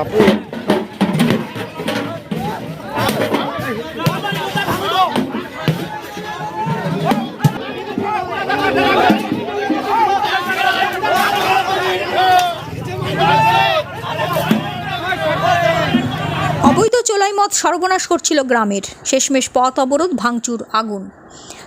অবৈধ সর্বনাশ করছিল গ্রামের। শেষমেশ পথ অবরোধ, ভাঙচুর, আগুন।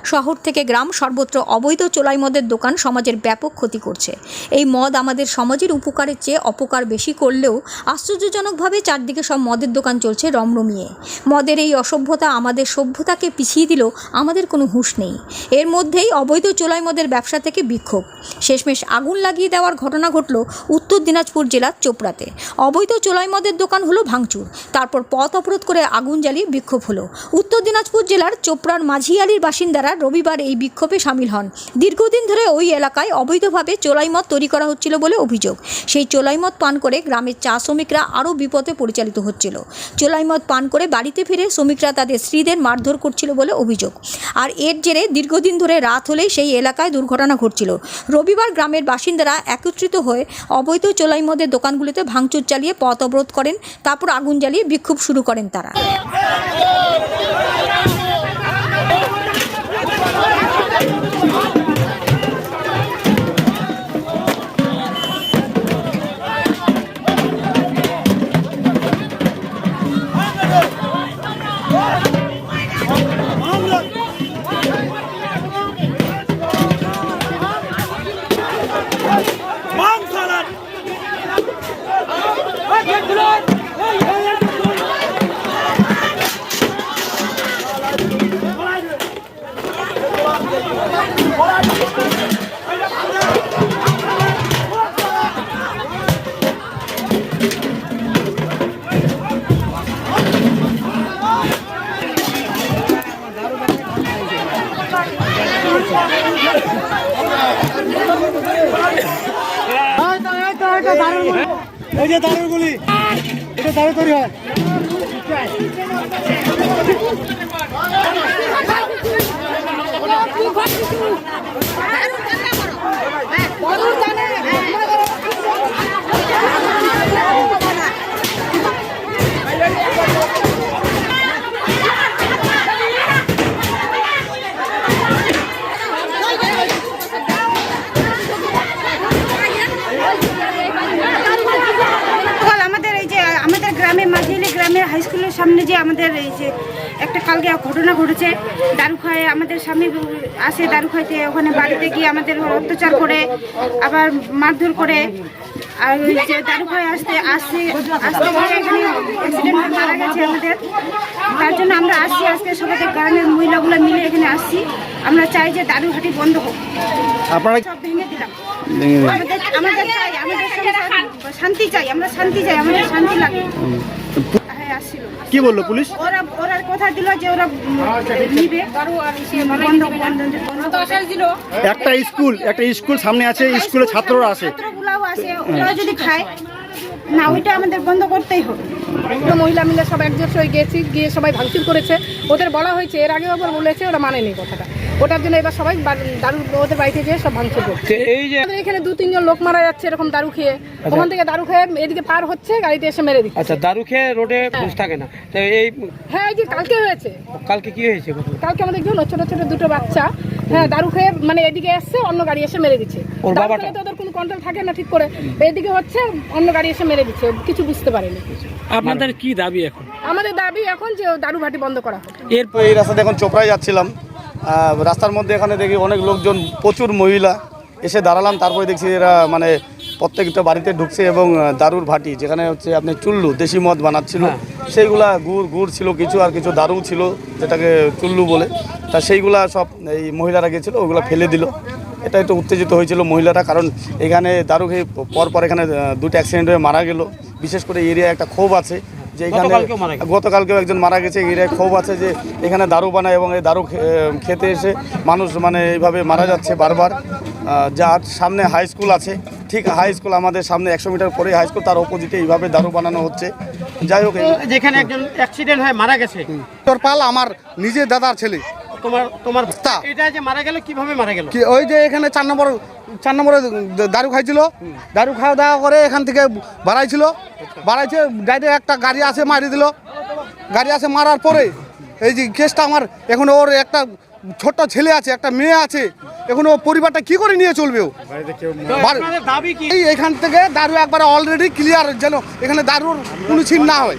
শহর থেকে গ্রাম সর্বত্র অবৈধ চোলাই মদের দোকান সমাজের ব্যাপক ক্ষতি করছে। এই মদ আমাদের সমাজের উপকারের চেয়ে অপকার বেশি করলেও আশ্চর্যজনকভাবে চারদিকে সব মদের দোকান চলছে রমরমিয়ে। মদের এই অসভ্যতা আমাদের সভ্যতাকে পিছিয়ে দিলেও আমাদের কোনো হুঁশ নেই। এর মধ্যেই অবৈধ চোলাই মদের ব্যবসা থেকে বিক্ষোভ। শেষমেশ আগুন লাগিয়ে দেওয়ার ঘটনা ঘটল উত্তর দিনাজপুর জেলার চোপড়াতে। অবৈধ চোলাই মদের দোকান হলো ভাঙচুর। তারপর পথ অবরোধ করে আগুন জ্বালিয়ে বিক্ষোভ হলো। উত্তর দিনাজপুর জেলার চোপড়ার মাঝিয়ালির বাসিন্দারা রবিবার এই বিক্ষোভে সামিল হন। দীর্ঘদিন ধরে ওই এলাকায় অবৈধভাবে চোলাই মদ তৈরি করা হচ্ছিল বলে অভিযোগ। সেই চোলাই মদ পান করে গ্রামের চা শ্রমিকরা আরও বিপদে পরিচালিত হচ্ছিল। চোলাই মদ পান করে বাড়িতে ফিরে শ্রমিকরা তাদের স্ত্রীদের মারধর করছিল বলে অভিযোগ। আর এর জেরে দীর্ঘদিন ধরে রাত হলেই সেই এলাকায় দুর্ঘটনা ঘটছিল। রবিবার গ্রামের বাসিন্দারা একত্রিত হয়ে অবৈধ চোলাই মদের দোকানগুলিতে ভাঙচুর চালিয়ে পথ অবরোধ করেন, তারপর আগুন জ্বালিয়ে বিক্ষোভ শুরু করেন তারা। Hey! এই যে দারুর গুলি। এটা দারু তৈরি আমাদের আমাদের গ্রামে মাঝিলি গ্রামের হাই স্কুলের সামনে যে আমাদের এই যে একটা কালকে ঘটনা ঘটেছে দারু খায় আমাদের স্বামী আসে দারু খাইতে ওখানে বাড়িতে গিয়ে আমাদের অত্যাচার করে আবার মারধর করে আর যে দারু খায় আসতে আসতে আসতে এখানে অ্যাক্সিডেন্ট মারা গেছে আমাদের। তার জন্য আমরা আসছি আজকে সবাই গ্রামের মহিলাগুলো মিলে এখানে আসছি। আমরা চাই যে দারু হাটি বন্ধ হোক। আপনারা সব ভেঙে দিলাম। আমাদের আমাদের চাই আমাদের শান্তি চাই আমরা শান্তি চাই আমাদের শান্তি লাগে। হ্যাঁ আসছিল। কি বলল পুলিশ? ওরা ওরা কথা দিল যে ওরা নিবে। বন্ধ বন্ধ বন্ধ। দিল। একটা স্কুল একটা স্কুল সামনে আছে স্কুলে ছাত্ররা আসে। ছাত্রগুলাও আসে। ওরা যদি খায় না ওইটা আমাদের বন্ধ করতেই হবে। আমরা মহিলা মিলে সব একজোট হয়ে গেছি গিয়ে সবাই ভাঙচুর করেছে। ওদের বলা হয়েছে এর আগেও আবার বলেছে ওরা মানেনি কথাটা। ওটার জন্য এবার সবাই দারু ওদের বাড়িতে যেয়ে সব ভাঙচুর করছে। এই যে আমাদের এখানে দু তিনজন লোক মারা যাচ্ছে এরকম দারু খেয়ে। ওখান থেকে দারু খেয়ে এদিকে পার হচ্ছে গাড়িতে এসে মেরে দিচ্ছে। আচ্ছা দারু খেয়ে রোডে বসে থাকে না। তো এই হ্যাঁ এই যে কালকে হয়েছে। কালকে কি হয়েছে? কালকে আমাদের কেউ ছোট ছোট দুটো বাচ্চা। হ্যাঁ দারু খেয়ে মানে এদিকে এসছে অন্য গাড়ি এসে মেরে দিচ্ছে। ওর বাবাটা? তো ওদের কোনো কন্ট্রোল থাকে না ঠিক করে। এদিকে হচ্ছে অন্য গাড়ি এসে মেরে দিচ্ছে। কিছু বুঝতে পারেনি। আপনাদের কি দাবি এখন? আমাদের দাবি এখন যে দারু ভাটি বন্ধ করা হোক। এর তো এই রাস্তাতে এখন চোপড়ায় যাচ্ছিলাম। রাস্তার মধ্যে এখানে দেখি অনেক লোকজন প্রচুর মহিলা এসে দাঁড়ালাম তারপরে দেখছি এরা মানে প্রত্যেকটা বাড়িতে ঢুকছে এবং দারুর ভাটি যেখানে হচ্ছে আপনি চুল্লু দেশি মদ বানাচ্ছিল। সেইগুলা গুড় গুড় ছিল কিছু আর কিছু দারু ছিল যেটাকে চুল্লু বলে। তা সেইগুলা সব এই মহিলারা গেছিল ওগুলো ফেলে দিল। এটা একটু উত্তেজিত হয়েছিল মহিলারা কারণ এখানে দারু খেয়ে পর পর এখানে দুটো অ্যাক্সিডেন্ট হয়ে মারা গেল। বিশেষ করে এরিয়া একটা ক্ষোভ আছে যে এখানে গতকালকেও একজন মারা গেছে। এর ক্ষোভ আছে যে এখানে দারু বানায় এবং এই দারু খেতে এসে মানুষ মানে এইভাবে মারা যাচ্ছে বারবার। যার সামনে হাই স্কুল আছে। ঠিক হাই স্কুল আমাদের সামনে একশো মিটার পরে হাই স্কুল তার অপোজিটে এইভাবে দারু বানানো হচ্ছে। যাই হোক যেখানে একজন অ্যাক্সিডেন্ট হয়ে মারা গেছে। তোর পাল আমার নিজের দাদার ছেলে। তোমার তোমার তা। এটা যে মারা গেল কীভাবে মারা গেল? ওই যে এখানে চার নম্বর চার নম্বরে দারু খাইছিল। দারু খাওয়া দাওয়া করে এখান থেকে বাড়াইছিল। বাড়াইছে ডাইরেক্ট একটা গাড়ি আসে মারি দিল। গাড়ি আসে মারার পরে এই যে কেসটা আমার এখন ওর একটা ছোট্ট ছেলে আছে একটা মেয়ে আছে এখন ও পরিবারটা কি করে নিয়ে চলবে ও? তো বাড়ি- আপনাদের দাবি কি? এই এখান থেকে দারু একবারে অলরেডি ক্লিয়ার যেন এখানে দারুর কোনো ছিন না হয়।